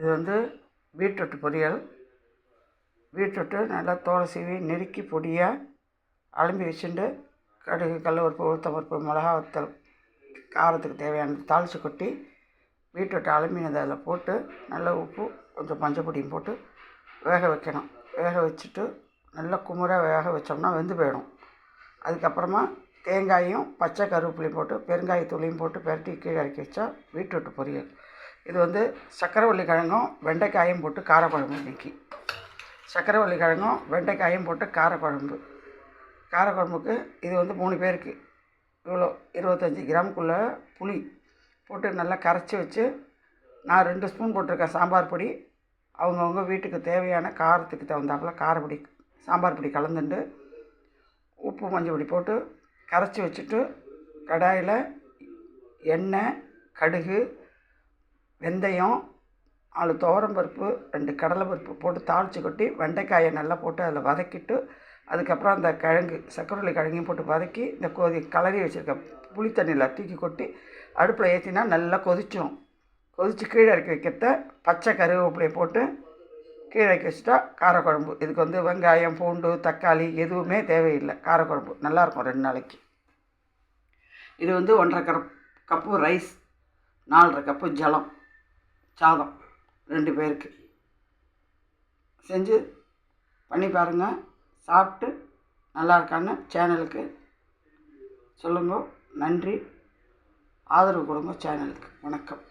இது வந்து பீட்ரூட் பொரியல். பீட்ரூட்டு நல்லா தோலை சீவி நெருக்கி பொடியாக அலம்பி வச்சுட்டு கடுகு கடலப்பருப்பு உளுத்தம்பருப்பு மிளகா வத்தல் காரத்துக்கு தேவையானது தாளித்து கொட்டி பீட்ரூட்டை அலம்பினதை அதில் போட்டு நல்லா உப்பு கொஞ்சம் மஞ்சள் பொடியும் போட்டு வேக வைக்கணும். வேக வச்சுட்டு நல்லா குமுற வேக வச்சோம்னா வெந்து போயிடும். அதுக்கப்புறமா தேங்காயும் பச்சை கருவேப்பிலையும் போட்டு பெருங்காயத்தூளையும் போட்டு பெரட்டி கீழே இறக்கி வச்சா பீட்ரூட் பொரியல். இது வந்து சக்கரவள்ளி கிழங்கும் வெண்டைக்காயும் போட்டு காரக்குழம்பு இன்றைக்கி சக்கரவள்ளி கிழங்கும் வெண்டைக்காயும் போட்டு காரக்குழம்பு. காரக்குழம்புக்கு இது வந்து மூணு பேருக்கு. இவ்வளோ இருபத்தஞ்சி கிராமுக்குள்ளே புளி போட்டு நல்லா கரைச்சி வச்சு நான் ரெண்டு ஸ்பூன் போட்டிருக்கேன் சாம்பார் பொடி. அவங்கவுங்க வீட்டுக்கு தேவையான காரத்துக்கு தகுந்தாப்புல காரப்பொடி சாம்பார் பொடி கலந்துண்டு உப்பு மஞ்சள் பொடி போட்டு கரைச்சி வச்சுட்டு கடாயில் எண்ணெய் கடுகு வெந்தயம் நாலு துவரம்பருப்பு ரெண்டு கடலைப்பருப்பு போட்டு தாளித்து கொட்டி வெண்டைக்காயை நல்லா போட்டு அதில் வதக்கிட்டு அதுக்கப்புறம் அந்த கிழங்கு சக்கரவள்ளி கிழங்கையும் போட்டு வதக்கி இந்த கொதி கலரி வச்சுருக்க புளி தண்ணியில் தூக்கி கொட்டி அடுப்பில் ஏற்றினா நல்லா கொதிச்சிடும் கொதித்து கீழே இறக்கி வைக்கிறத பச்சை கருவேப்பிலையை போட்டு கீழே இறக்கி வச்சுட்டா காரக்குழம்பு. இதுக்கு வந்து வெங்காயம் பூண்டு தக்காளி எதுவுமே தேவையில்லை. காரக்குழம்பு. நல்லாயிருக்கும் ரெண்டு நாளைக்கு. இது வந்து ஒன்றரை கப் கப்பு ரைஸ் நாலரை கப்பு ஜலம். சாதம் ரெண்டு பேருக்கு. செஞ்சு பண்ணி பாருங்கள் சாப்பிட்டு நல்லா இருக்கான்னு சேனலுக்கு சொல்லுங்க. நன்றி. ஆதரவு கொடுங்க சேனலுக்கு. வணக்கம்.